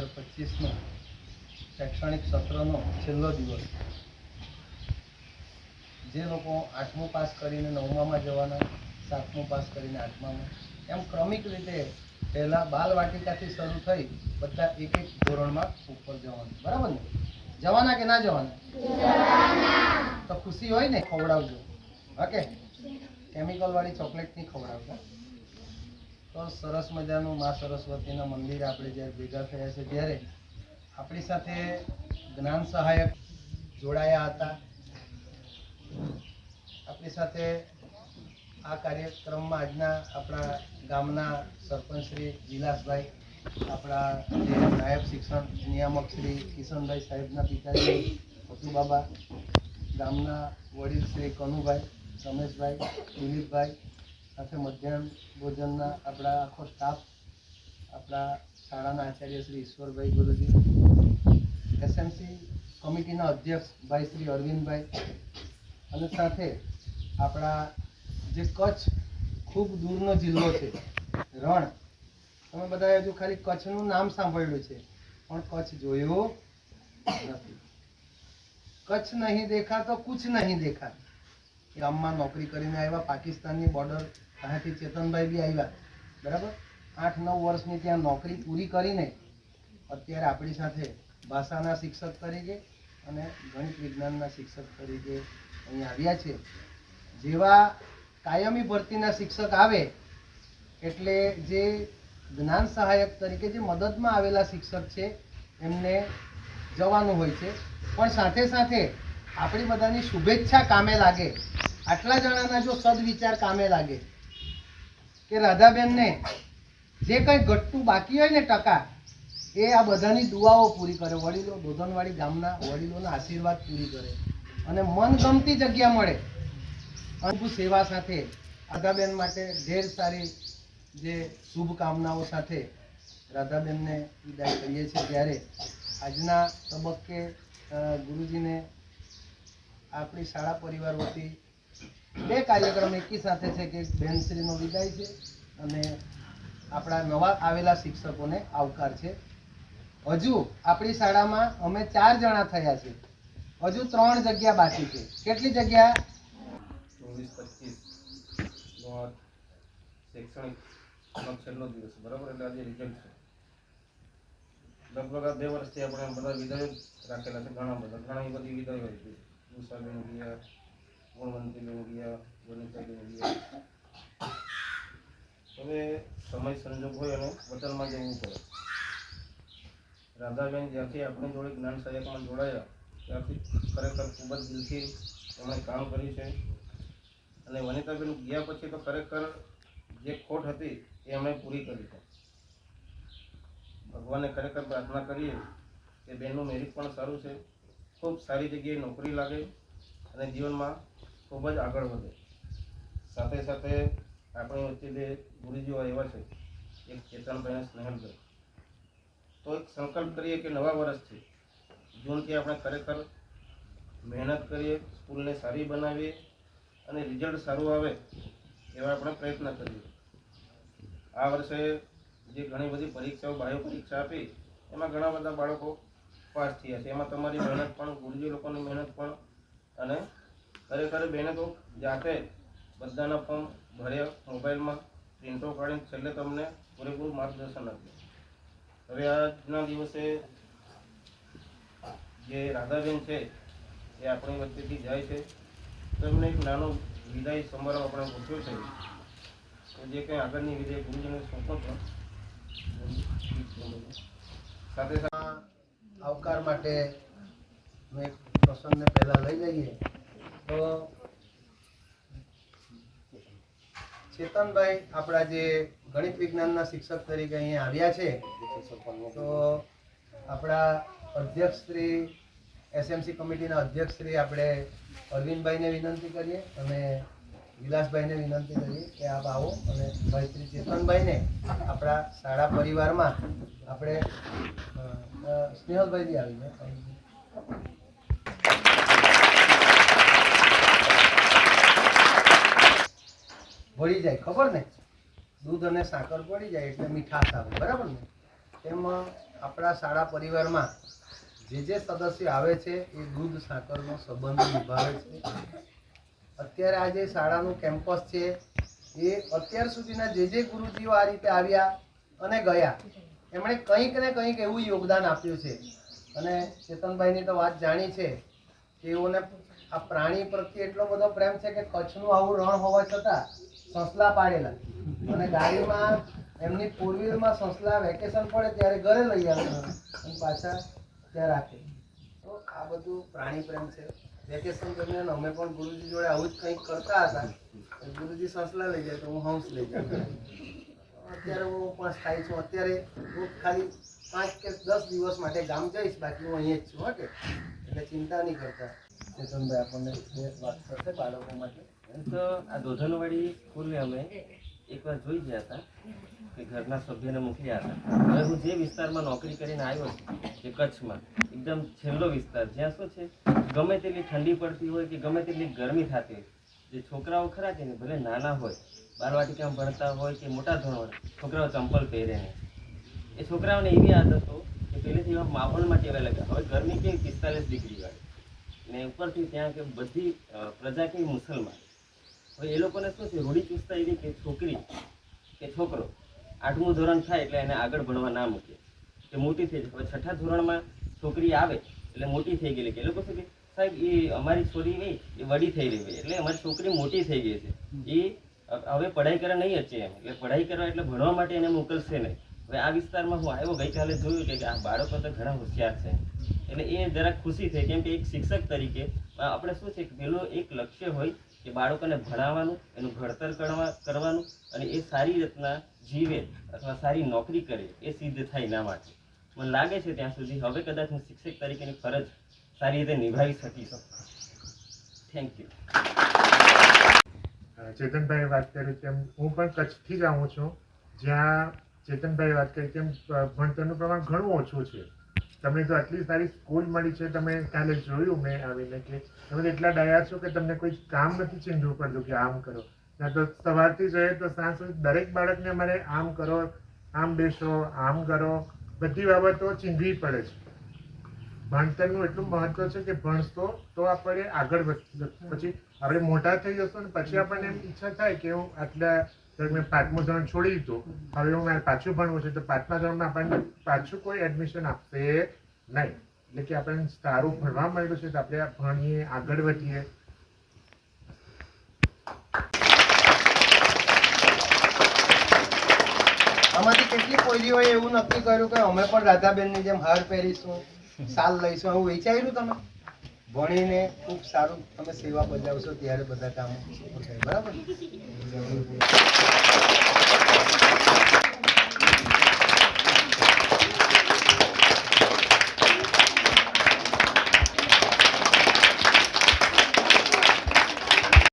પચીસનો શૈક્ષણિક સત્રનો છેલ્લો દિવસ. જે લોકો આઠમું પાસ કરીને નવમામાં જવાના, સાતમું પાસ કરીને આઠમામાં, એમ ક્રમિક રીતે પહેલાં બાલવાટિકાથી શરૂ થઈ બધા એક એક ધોરણમાં ઉપર જવાનું. બરાબર ને? જવાના કે ના જવાના? તો ખુશી હોય ને? ખવડાવજો. ઓકે? કેમિકલ વાળી ચોકલેટ નહીં ખવડાવતા તો સરસ મજાનું મા સરસ્વતીના મંદિર આપણે જ્યારે ભેગા થયા છે ત્યારે આપણી સાથે જ્ઞાન સહાયક જોડાયા હતા. આપણી સાથે આ કાર્યક્રમમાં આજના આપણા ગામના સરપંચ શ્રી વિલાસભાઈ, આપણા જે નાયબ શિક્ષણ નિયામક શ્રી કિશનભાઈ સાહેબના પિતાજી પતુબાબા ગામના વડીલ શ્રી કનુભાઈ, રમેશભાઈ, દિલીપભાઈ સાથે મધ્યાહન ભોજનના આપણા આખો સ્ટાફ આપણા શાળાના આચાર્ય શ્રી ઈશ્વરભાઈ ગુરુજી એસએમસી કમિટીના અધ્યક્ષ ભાઈ શ્રી અરવિંદભાઈ અને સાથે આપણા જે કચ્છ ખૂબ દૂરનો જિલ્લો છે, રણ. તમે બધાએ હજુ ખાલી કચ્છનું નામ સાંભળ્યું છે, પણ કચ્છ જોયું નથી. કચ્છ નહીં દેખા તો કુછ નહીં દેખા ગામમાં નોકરી કરીને આવ્યા, પાકિસ્તાનની બોર્ડર ત્યાંથી ચેતનભાઈ બી આવ્યા, બરાબર? આઠ નવ વર્ષની ત્યાં નોકરી પૂરી કરીને અત્યારે આપણી સાથે ભાષાના શિક્ષક તરીકે અને ગણિત વિજ્ઞાનના શિક્ષક તરીકે અહીં આવ્યા છે. જેવા કાયમી ભરતીના શિક્ષક આવે, એટલે જે જ્ઞાન સહાયક તરીકે જે મદદમાં આવેલા શિક્ષક છે, એમને જવાનું હોય છે. પણ સાથે સાથે આપણી બધાની શુભેચ્છા કામે લાગે. આટલા જણાના જો સદવિચાર કામે લાગે કે રાધાબેનને જે કંઈ ઘટતું બાકી હોય ને ટકા, એ આ બધાની દુઆઓ પૂરી કરે. વડીલો દોધનવાડી ગામના વડીલોના આશીર્વાદ પૂરી કરે. અને મનગમતી જગ્યા મળે. અનુભવ સેવા સાથે, રાધાબેન માટે ઢેર સારી જે શુભકામનાઓ સાથે રાધાબેનને વિદાય કરીએ છીએ. ત્યારે આજના તબક્કે ગુરુજીને આપણી શાળા પરિવાર વતી બે કાર્યક્રમ એકી સાથે છે કે બેનશ્રીનો વિદાય છે અને આપણા નવા આવેલા શિક્ષકોને આવકાર છે. હજુ આપણી શાળામાં અમે ચાર જણા થયા છે. હજુ ત્રણ જગ્યા બાકી છે. કેટલી જગ્યા? ચોવીસ, પચીસ શૈક્ષણિક છેલ્લો એટલે આજે રિઝલ્ટ લગભગ બે વર્ષથી આપણે બધા વિદાયો રાખેલા છે. ઘણા બધા. ઘણી બધી વિદાયો હોય છે. ઉષાબેન ગયા ગુણવંતીબેન ગયા વનિતાબેન ગયા હવે સમય સંજોગ હોય અને વતનમાં જવું પડે. રાધાબેન જ્યાંથી આપણી જોડે જ્ઞાન સહાયકમાં જોડાયા, ત્યાંથી ખરેખર ખૂબ જ દિલથી એમણે કામ કર્યું છે. અને વનિતાબેન ગયા પછી તો ખરેખર જે ખોટ હતી એ એમણે પૂરી કરી છે. ભગવાનને ખરેખર પ્રાર્થના કરીએ કે બેનનું મેરિટ પણ સારું છે. ખૂબ સારી જગ્યાએ નોકરી લાગે અને જીવનમાં ખૂબ જ આગળ વધે. સાથે સાથે આપણી વચ્ચે બે ગુરુજીઓ એવા છે, એક ચેતનભાઈ સ્નેહલભાઈ તો એક સંકલ્પ કરીએ કે નવા વર્ષથી જૂનથી આપણે ખરેખર મહેનત કરીએ, સ્કૂલને સારી બનાવીએ અને રિઝલ્ટ સારું આવે એવા આપણે પ્રયત્ન કરીએ. આ વર્ષે જે ઘણી બધી પરીક્ષાઓ બાહ્ય પરીક્ષા આપી, એમાં ઘણા બધા બાળકો પાસ થયા છે. એમાં તમારી મહેનત પણ, ગુરુજી લોકોની મહેનત પણ અને ખરેખર બેને, તો જાતે બધાના ફોર્મ ભર્યા, મોબાઈલમાં પ્રિન્ટો કાઢીને છેલ્લે તમને પૂરેપૂરું માર્ગદર્શન આપ્યું. હવે આજના દિવસે જે રાધાબેન છે, એ આપણી વચ્ચેથી જાય છે. તમને એક નાનો વિદાય સમારોહ આપણે પૂછ્યો છે તો જે કંઈ આગળની વિદાય ગુરુજીને સોંપો છો. સાથે આવકાર માટે મેં પ્રસંગને પહેલાં લઈ લઈએ તો ચેતનભાઈ આપણા જે ગણિત વિજ્ઞાનના શિક્ષક તરીકે અહીંયા આવ્યા છે તો આપણા અધ્યક્ષ શ્રી એસએમસી કમિટીના અધ્યક્ષ શ્રી આપણે અરવિંદભાઈને વિનંતી કરીએ અને વિલાસભાઈને વિનંતી કરીએ કે આપ આવો અને ભાઈ શ્રી ચેતનભાઈને આપણા શાળા પરિવારમાં આપણે સ્નેહલભાઈથી અ, આવી જાય, ખબર ને? દૂધ અને સાકર પડી જાય એટલે મીઠાશ આવે, બરાબર ને? તેમાં આપણા શાળા પરિવારમાં જે જે સદસ્ય આવે છે, એ દૂધ, સાકરનો સંબંધ નિભાવે છે. અત્યારે આ જે શાળાનું કેમ્પસ છે, એ અત્યાર સુધીના જે જે ગુરુજીઓ આ રીતે આવ્યા અને ગયા, એમણે કંઈક ને કંઈક એવું યોગદાન આપ્યું છે. અને ચેતનભાઈની તો વાત જાણી છે કે એઓને આ પ્રાણી પ્રત્યે એટલો બધો પ્રેમ છે કે કચ્છનું આવું રણ હોવા છતાં સસલા પાડેલા. અને ગાડીમાં એમની ફોર વ્હીલમાં સસલા વેકેશન પડે ત્યારે ઘરે લઈ આવે અને પાછા ત્યાં રાખે. તો આ બધું પ્રાણી પ્રેમ છે. વેકેશન દરમિયાન અમે પણ ગુરુજી જોડે આવું જ કંઈક કરતા હતા. ગુરુજી સસલા લઈ જાય તો હું હંસ લઈ જાય અત્યારે હું પણ સ્થાયી છું. અત્યારે હું ખાલી પાંચ કે દસ દિવસ માટે ગામ જઈશ. બાકી હું અહીંયા જ છું, હા કે. એટલે ચિંતા નહીં કરતા. ચેતનભાઈ આપણને વાત કરશે બાળકો માટે. તો આ દોધનવાડી સ્કૂલે અમે એકવાર જોઈ ગયા હતા કે ઘરના સભ્યને મોકલ્યા હતા. હવે હું જે વિસ્તારમાં નોકરી કરીને આવ્યો છું કે કચ્છમાં, એકદમ છેલ્લો વિસ્તાર, જ્યાં શું છે, ગમે તેટલી ઠંડી પડતી હોય કે ગમે તેટલી ગરમી થતી હોય, જે છોકરાઓ ખરા છે ને, ભલે નાના હોય બારવાટિકામાં ભણતા હોય કે મોટા ધોરણ છોકરાઓ ચંપલ પહેરે ને. એ છોકરાઓને એવી આદતો કે પહેલેથી એવા માહોલમાં ટેવાય લાગ્યા હવે ગરમી કેવી, પિસ્તાલીસ ડિગ્રી વાળી ને ઉપરથી ત્યાં કે બધી પ્રજા કેવી મુસલમાન. હવે એ લોકોને શું છે રૂઢિચુસ્તતા એવી કે છોકરી કે છોકરો આઠમું ધોરણ થાય એટલે એને આગળ ભણવા ના મૂકે. કે મોટી થઈ હવે છઠ્ઠા ધોરણમાં છોકરી આવે એટલે મોટી થઈ ગયેલી. કે એ લોકો શું કે? સાહેબ, એ અમારી છોરી હોય એ વડી થઈ રહી એટલે અમારી છોકરી મોટી થઈ ગઈ છે. એ હવે પઢાઈ કરવા નહીં અચે એમ. એટલે પઢાઈ કરવા એટલે ભણવા માટે એને મોકલશે નહીં. હવે આ વિસ્તારમાં હું આવ્યો ગઈકાલે જોયું કે આ બાળકો તો ઘણા હોશિયાર છે. એટલે એ જરાક ખુશી થઈ. કેમ કે એક શિક્ષક તરીકે આપણે શું છે કે પેલું એક લક્ષ્ય હોય કે બાળકોને ભણાવવાનું, એનું ઘડતર કરવા, કરવાનું અને એ સારી રીતના જીવે અથવા સારી નોકરી કરે એ સિદ્ધ થાય એના માટે. મને લાગે છે ત્યાં સુધી હવે કદાચ હું શિક્ષક તરીકેની ફરજ સારી રીતે નિભાવી શકીશ થેન્ક યુ ચેતનભાઈ વાત કરી તેમ હું પણ કચ્છથી જ આવું છું. જ્યાં ચેતનભાઈ વાત કરી તેમ ભણતરનું પ્રમાણ ઘણું ઓછું છે. તમને તો આટલી સારી સ્કૂલ મળી છે, તમે કાલે જોયું મેં આવીને કે તમે એટલા ડાયા છો કે તમને કોઈ કામ નથી ચીંધવું પડતું કે આમ કરો. ના તો સવારથી જોઈએ તો સાંજ સુધી દરેક બાળકને અમારે આમ કરો, આમ બેસો, આમ કરો, બધી બાબતો ચીંધવી પડે છે. ભણતરનું એટલું મહત્વ છે કે ભણશો તો આપણે આગળ પછી આપણે મોટા થઈ જશો ને પછી આપણને એમ ઈચ્છા થાય કે હું આટલા કે મેં પાંચમું ધોરણ છોડી દીધું. હવે હું મારે પાછું ભણવું છે, તો પાંચમા ધોરણમાં આપણને પાછું કોઈ એડમિશન આપશે નહીં. એટલે કે આપણને સારું ભણવા મળ્યું છે, તો આપણે ભણીએ, આગળ વધીએ. આમાંથી કેટલી પોઈરીઓએ એવું નક્કી કર્યું કે અમે પણ રાધાબેનની જેમ હાર પહેરીશું, સાલ લઈશું, આવું વિચાર્યું તમે? ભણીને ખૂબ સારું તમે સેવા બજાવશો ત્યારે બધા કામ બરાબર?